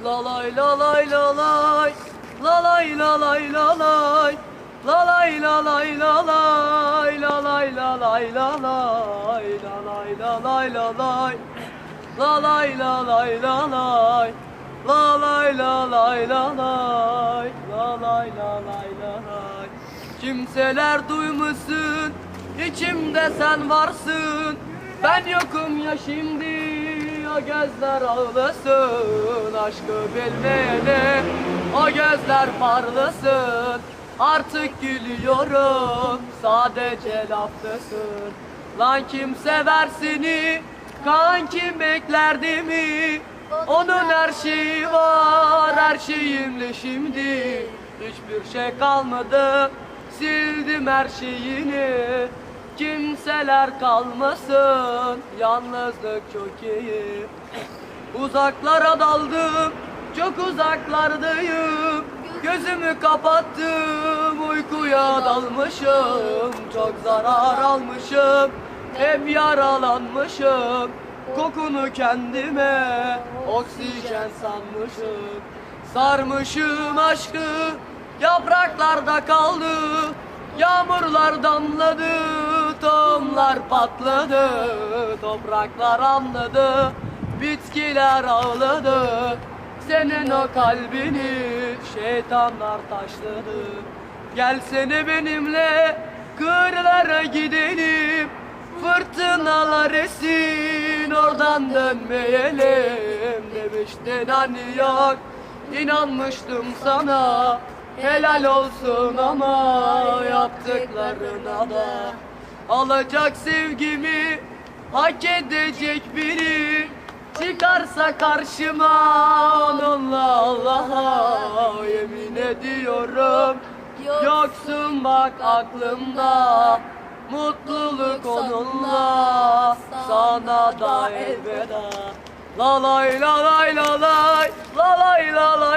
La lay la lay la lay La lay la lay la lay La lay la lay la lay La lay la lay la lay La lay la lay la lay La lay la lay la lay La lay la lay la lay La lay la lay la lay Kimseler duymasın içimde sen varsın Ben yokum ya şimdi O gözler ağlasın Aşkı bilmeyene O gözler parlasın Artık gülüyorum Sadece laftasın. Lan kim sever seni Kankim beklerdi mi? Onun her şeyi var Her şeyimle şimdi. Hiçbir şey kalmadı Sildim her şeyini Kimseler kalmasın. Yalnızlık çok iyi. Uzaklara daldım Çok uzaklardayım. Gözümü kapattım Uykuya dalmışım. Çok zarar almışım Hep yaralanmışım. Kokunu kendime Oksijen sanmışım. Sarmışım aşkı Yapraklarda kaldı. Yağmurlar damladı Tohumlar patladı Topraklar anladı Bitkiler ağladı. Senin o kalbini Şeytanlar taşladı. Gelsene benimle Kırlara gidelim Fırtınalar esin Oradan dönmeyelim Demiştin. Hani yok İnanmıştım sana Helal olsun ama yaptıklarına da Alacak sevgimi hak edecek biri. Çıkarsa karşıma onunla Allah'a yemin ediyorum. Yoksun bak aklımda Mutluluk onunla. Sana da elveda. La lay la lay la lay La lay la lay